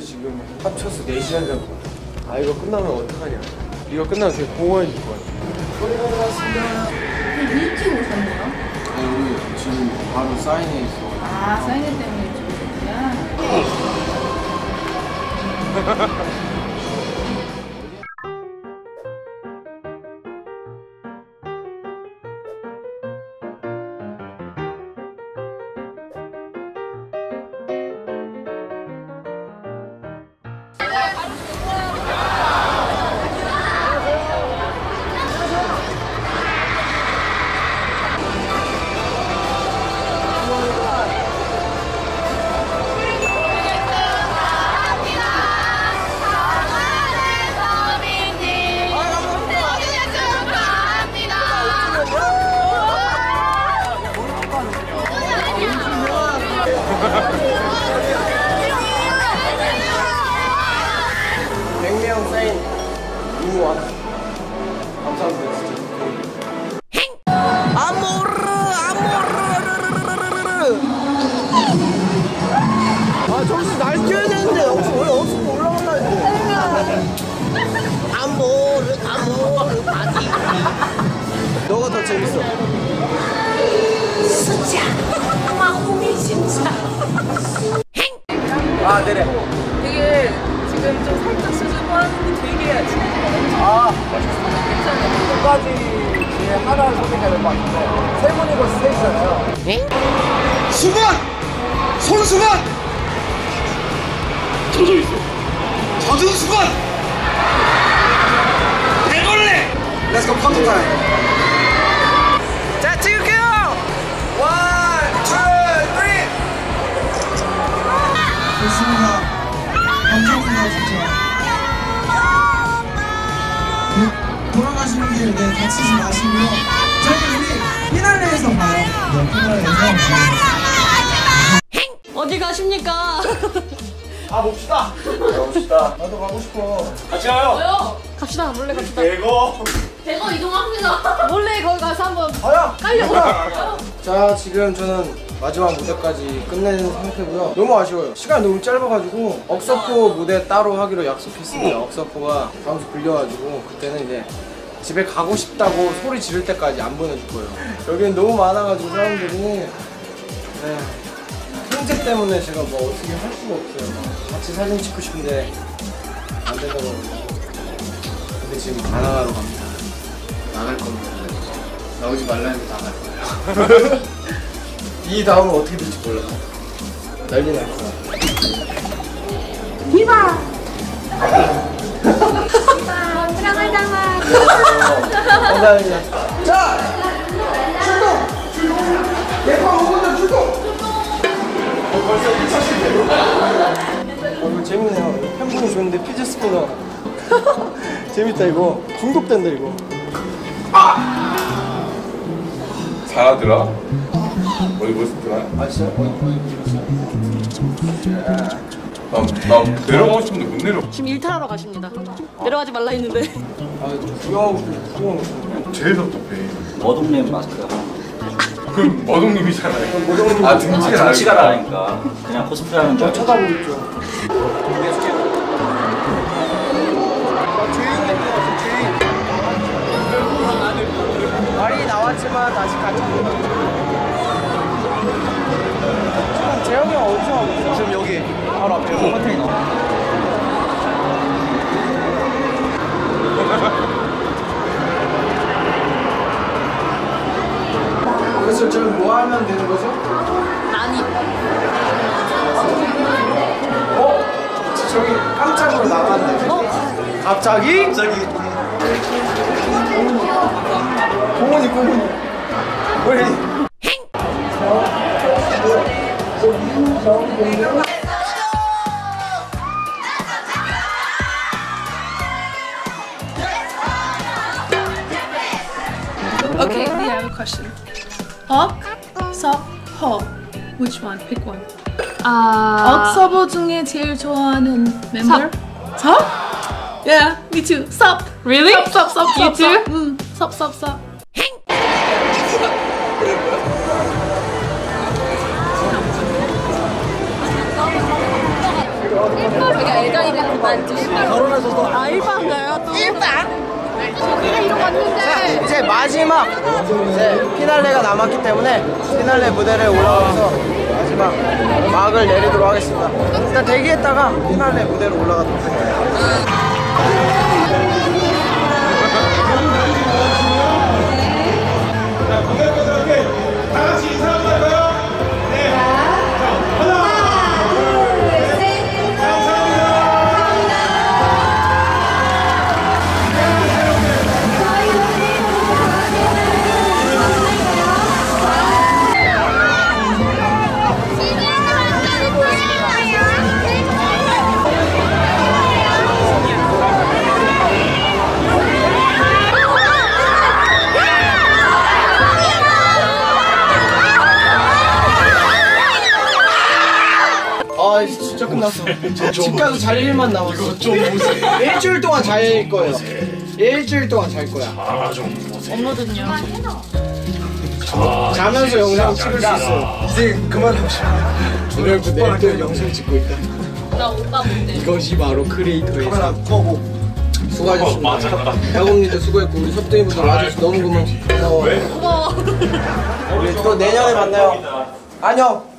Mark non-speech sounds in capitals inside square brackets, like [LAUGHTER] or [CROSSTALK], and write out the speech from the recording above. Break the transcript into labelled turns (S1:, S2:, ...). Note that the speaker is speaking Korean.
S1: 지금 합쳐서 4시간 잡거든. 아 이거 끝나면 어떡하냐. 이거 끝나면 그냥 공원에 줄 거야.
S2: 일찍 오셨네요.
S1: 아니 우리 지금 바로 사인회 있어.
S2: 아, 사인회 때문에 일찍 오셨구나. [LAUGHS]
S1: 백명 사인 하나. 감사합니다 진짜. 아모르 아모르 아 정신 날 껴야 되는데 없어 왜 없어 올라올라 했는데 아모르 아모르 바디 너가 더 재밌어. 아 네네
S2: 되게 지금 좀 살짝 수줍어 하는데 되게 지금
S1: 아두 가지 중에 하나를 선택해야 될 것 같은데 세 분이고 셋이잖아요
S3: 수건! 손수건! 젖어 있어. 젖은 수건! 대걸레! Let's go 포토 타임. 좋습니다. 진짜. 네, 돌아가시는 길, 네, 다치지 마시고요. 저희 우리 피날레에서 봐요. 네, 피날레에서.
S4: 어디 가십니까? [LAUGHS]
S1: 아 봅시다 봅시다 나도 가고 싶어
S3: 같이 가요.
S4: 왜요? 갑시다 몰래 갑시다
S3: 대거.
S4: 대거 이동합니다 몰래 거기 가서 한번
S1: 가요
S4: 깔려고
S1: 자 지금 저는 마지막 무대까지 끝낸 상태고요. 너무 아쉬워요. 시간이 너무 짧아가지고 억서포 무대 따로 하기로 약속했습니다. 억서포가 주 불려가지고 그때는 이제 집에 가고 싶다고 소리 지를 때까지 안 보내줄 거예요. 여기는 너무 많아가지고 사람들이 네. 통제 때문에 제가 뭐 어떻게 할 수가 없어요. 막 같이 사진 찍고 싶은데 안 된다고. 근데 지금 반항하러 갑니다. 나갈 겁니다. 나오지 말라는데 나갈 거예요 [LAUGHS] 이 다음은 어떻게 될지 몰라요 난리 날 거야. 감사합니다 자 출동 예뻐 오분들 출동 어, 벌써 1차씩 어, 이거 재밌네요 팬분이 좋은데 피지 스포가 재밌다 이거 중독된다 이거
S5: 잘하더라. 어디 멋있더라.
S1: 아 진짜?
S5: 나, 나 내려가고 싶은데 못 내려.
S4: 지금 일탈하러 가십니다 내려가지 말라 했는데
S1: 아 구경하고 싶은데 구경하고 싶은데
S5: 제일 섭섭해.
S6: 머동님 마스크가
S5: 그럼 머동님이잖아요. 아 등치가
S6: 아,
S5: 다르니까.
S6: 나니까 그냥 코스프레 하는 줄
S1: 쳐다보고 있죠 아, 죄인인 것 같아 죄인 말이 나왔지만 아직 갇혀 바로 앞에 컨테이너 그래서 지금 뭐 하면 되는 거죠?
S4: 많이
S1: 어? 저기 깜짝으로 나갔네. 갑자기? 갑자기. 공원이 공원이. 왜?
S7: Okay, we have a question. 억, 섭, 허. Which one? Pick one.
S4: 아
S7: 억 서버 중에 제일 좋아하는 멤버? 섭? Yeah, me too. 섭.
S4: Really?
S7: 섭, 섭, 섭, 섭.
S4: You too?
S7: 섭. 음, 섭, 섭, 섭.
S4: 되게
S2: 일반이면 그만지.
S3: 결혼하셔서
S4: 아, 일반가요? 또? 일반? 왔는데.
S1: 이제 마지막 이제 피날레가 남았기 때문에 피날레 무대를 올라가서 마지막 막을 내리도록 하겠습니다. 일단 대기했다가 피날레 무대로 올라가도록 하겠습니다. 아 이제 진짜 끝났어. 집 가서 잘 일만 남았어. 좀 보세요. 일주일 동안 잘 거예요. 일주일 동안 잘 거야.
S4: 업로드는요?
S1: 자면서 영상 찍을 수 있어.
S3: 이제 그만합시다.
S1: 오늘부터 내일도 영상 찍고 있다.
S4: 나 오빠 뭔데?
S1: 이것이 바로 크리에이터의
S3: 카메라
S1: 삶.
S3: 꺼고
S1: 수고하셨습니다. 야곱님도 수고했고 우리 섭등이분들 와줘서 너무. 고마워.
S4: 고마워.
S1: 우리 또 내년에 만나요. 안녕.